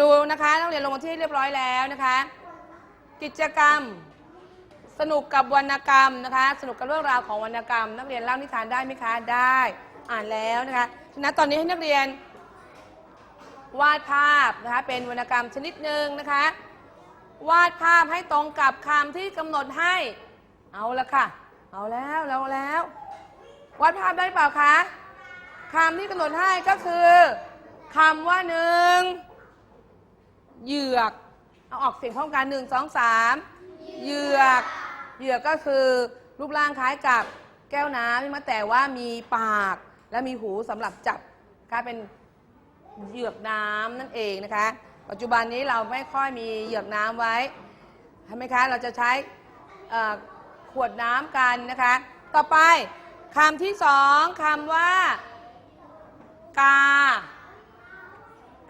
ดูนะคะนักเรียนลงมาที่เรียบร้อยแล้วนะคะ กิจกรรม สนุกกับวรรณกรรมนะคะ สนุกกับเรื่องราวของวรรณกรรม นักเรียนเล่านิทานได้ไหมคะได้อ่านแล้วนะคะฉะนั้นตอนนี้ให้นักเรียน วาดภาพนะคะเป็นวรรณกรรมชนิดหนึ่งนะคะ วาดภาพให้ตรงกับคำที่กำหนดให้ เอาละค่ะ เอาแล้วแล้วแล้ว วาดภาพได้เปล่าคะคำที่กำหนดให้ก็คือคำว่าหนึ่ง เหยือก เอาออกเสียงพร้อมกันหนึ่งสองสามเหยือก เหยือกก็คือรูปร่างคล้ายกับแก้วน้ำมาแต่ว่ามีปากและมีหูสำหรับจับกลายเป็นเหยือกน้ำนั่นเองนะคะ ปัจจุบันนี้เราไม่ค่อยมีเหยือกน้ำไว้ใช่ไหมคะเราจะใช้ขวดน้ำกันนะคะ ต่อไปคำที่สองคำว่า กา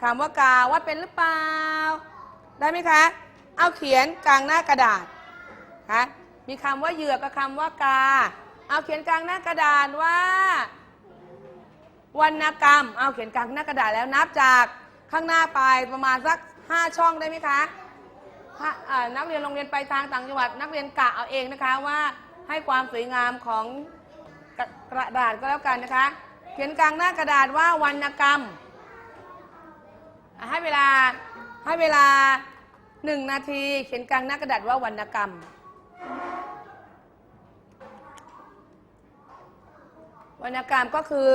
คำว่ากาว่าเป็นหรือเปล่า ได้ไหมคะ เอาเขียนกลางหน้ากระดาษคะมีคำว่าเหยือกกับคำว่ากา เอาเขียนกลางหน้ากระดาษว่าวรรณกรรม เอาเขียนกลางหน้ากระดาษแล้วนับจากข้างหน้าไปประมาณสัก5ช่องได้ไหมคะนักเรียนโรงเรียนไปทางต่างจังหวัด นักเรียนกะเอาเองนะคะว่าให้ความสวยงามของกระดาษก็แล้วกันนะคะ เขียนกลางหน้ากระดาษว่าวรรณกรรม เวลาให้เวลาหนึ่งนาทีเขียนกลางหน้ากระดาษว่าวรรณกรรม วรรณกรรมก็คือ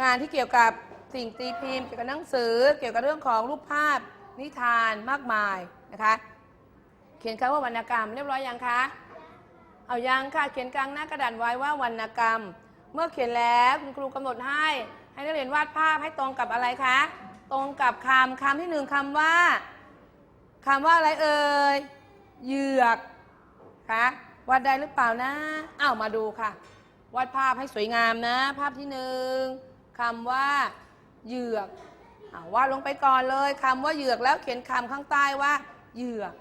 งานที่เกี่ยวกับสิ่งตีพิมพ์เกี่ยวกับหนังสือ เกี่ยวกับเรื่องของรูปภาพนิทานมากมายนะคะ เขียนคำว่าวรรณกรรม เรียบร้อยยังคะเอายังค่ะเขียนกลางหน้ากระดาษไว้ว่าวรรณกรรม เมื่อเขียนแล้วคุณครูกำหนดให้ ให้นักเรียนวาดภาพให้ตรงกับอะไรคะ ตรงกับคำคำที่หนึ่งคำว่าคำว่าอะไรเอ่ยเหยือกคะวาดได้หรือเปล่านะอ้าวมาดูค่ะ วาดภาพให้สวยงามนะ ภาพที่หนึ่งคำว่าเหยือกอาวาดลงไปก่อนเลยคำว่าเหยือกแล้วเขียนคำข้างใต้ว่าเหยือก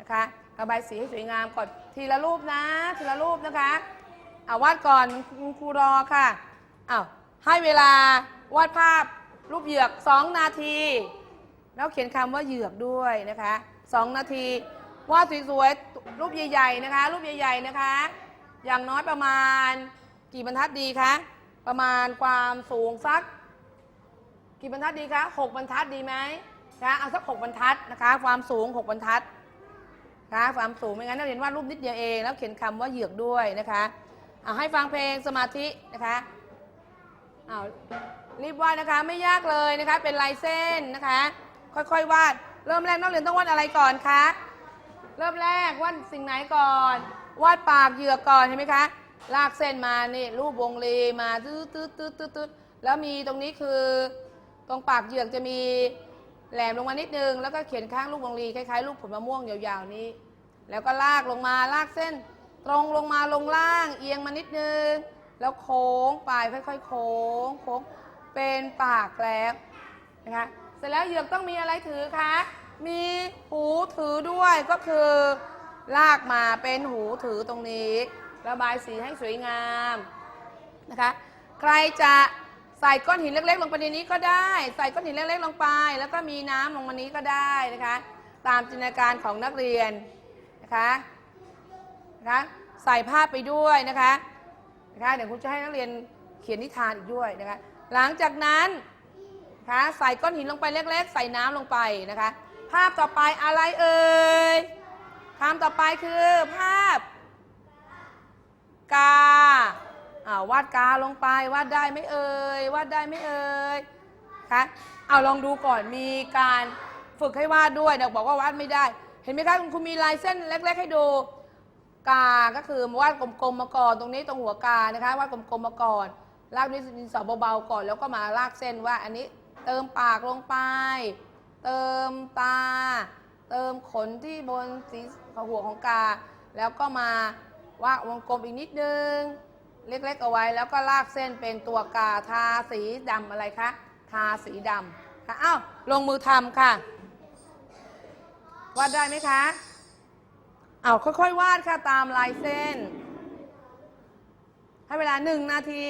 นะคะระบายสีให้สวยงามก่อนทีละรูปนะ ทีละรูปนะคะอาวาดก่อนครูรอค่ะอ้าว ให้เวลาวาดภาพรูปเหยือก 2 นาที แล้วเขียนคำว่าเหยือกด้วยนะคะ 2 นาที วาดสวยๆรูปใหญ่ๆนะคะ รูปใหญ่ๆนะคะ อย่างน้อยประมาณกี่บรรทัดดีคะประมาณความสูงสัก กี่บรรทัดดีคะหกบรรทัดดีไหมคะเอาสักหกบรรทัดนะคะ ความสูงหกบรรทัดนะคะความสูงไม่งั้นนักเรียนวาดรูปนิดเดียวเอง แล้วเขียนคำว่าเหยือกด้วยนะคะเอาให้ฟังเพลงสมาธินะคะ อารีบวาดนะคะไม่ยากเลยนะคะ เป็นลายเส้นนะคะ ค่อยๆวาด เริ่มแรกนักเรียนต้องวาดอะไรก่อนคะเริ่มแรกวาดสิ่งไหนก่อน วาดปากเหยือกก่อนเห็นไหมคะ ลากเส้นมานี่รูปวงรีมาตืดตืดตืดตืดตืดแล้วมีตรงนี้คือ ตรงปากเหยือกจะมีแหลมลงมานิดนึง แล้วก็เขียนข้างลูกวงรีคล้ายๆลูกผลมะม่วงยาวๆนี้ แล้วก็ลากลงมาลากเส้น ตรงลงมาลงล่างเอียงมานิดนึง แล้วโค้งไปค่อยๆ โค้งโค้งเป็นปากแล้วนะคะเสร็จแล้วเหยือกต้องมีอะไรถือคะมีหูถือด้วยก็คือลากมาเป็นหูถือตรงนี้ ระบายสีให้สวยงามนะคะใครจะใส่ก้อนหินเล็ก ๆ ลงไปในนี้ก็ได้ ใส่ก้อนหินเล็ก ๆ ลงไป แล้วก็มีน้ำลงมานี้ก็ได้นะคะ ตามจินตนาการของนักเรียนนะคะนะคะใส่ภาพไปด้วยนะคะ นะคะเดี๋ยวคุณจะให้นักเรียนเขียนนิทานอีกด้วยนะคะ หลังจากนั้นนะคะใส่ก้อนหินลงไปเล็กๆ ใส่น้ำลงไปนะคะ ภาพต่อไปอะไรเอ่ยคำต่อไปคือภาพ กาอ่าวาดกาลงไปวาดได้ไหมเอ่ยวาดได้ไหมเอ่ยคะเอาลองดูก่อนมีการฝึกให้วาดด้วยเดี๋ยวบอกว่าวาดไม่ได้ เห็นไหมคะคุณครูมีลายเส้นเล็ก ๆ ให้ดู กา ก็คือวาดกลมๆมาก่อน ตรงนี้ตรงหัวกานะคะวาดกลมๆมาก่อน ลากด้วยดินสอเบาๆก่อน แล้วก็มาลากเส้นว่า อันนี้เติมปากลงไป เติมตา เติมขนที่บนสีหัวของกา แล้วก็มาวาดวงกลมอีกนิดนึง เล็กๆเอาไว้ แล้วก็ลากเส้นเป็นตัวกาทาสีดำอะไรคะ ทาสีดำค่ะอ้าวลงมือทำค่ะวาดได้ไหมคะ เอาค่อยๆ วาดค่ะตามลายเส้น ให้เวลาหนึ่งนาที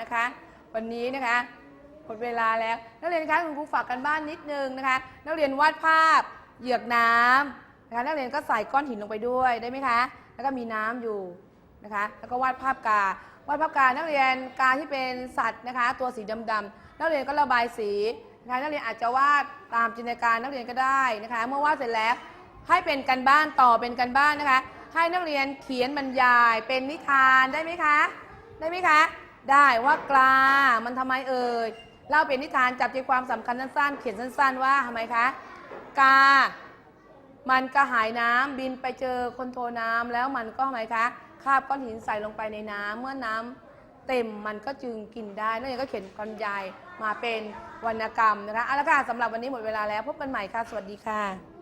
นะคะ วันนี้นะคะหมดเวลาแล้ว นักเรียนคะคุณครูฝากกันบ้านนิดนึงนะคะ นักเรียนวาดภาพ เหยือกน้ำนะคะนักเรียนก็ใส่ก้อนหินลงไปด้วยได้ไหมคะ แล้วก็มีน้ำอยู่นะคะ แล้วก็วาดภาพกาวาดภาพกานักเรียนกาที่เป็นสัตว์นะคะ ตัวสีดำๆนักเรียนก็ระบายสีนะคะนักเรียนอาจจะวาดตามจินตนาการนักเรียนก็ได้นะคะ เมื่อวาดเสร็จแล้วให้เป็นกันบ้านต่อเป็นกันบ้านนะคะ ให้นักเรียนเขียนบรรยายเป็นนิทานได้ไหมคะ ได้ไหมคะ ได้ว่ากลา มันทำไมเอ่ยเล่าเป็นนิทานจับใจความสำคัญสั้นๆ เขียนสั้น ๆ ว่าทำไมคะ กา มันกระหายน้ำบินไปเจอคนโทน้ำแล้วมันก็ทำไมคะคาบก้อนหินใส่ลงไปในน้ำเมื่อน้ำเต็มมันก็จึงกินได้นักเรียนก็เขียนบรรยายมาเป็นวรรณกรรมนะคะเอาละค่ะสำหรับวันนี้หมดเวลาแล้วพบกันใหม่ค่ะ สวัสดีค่ะ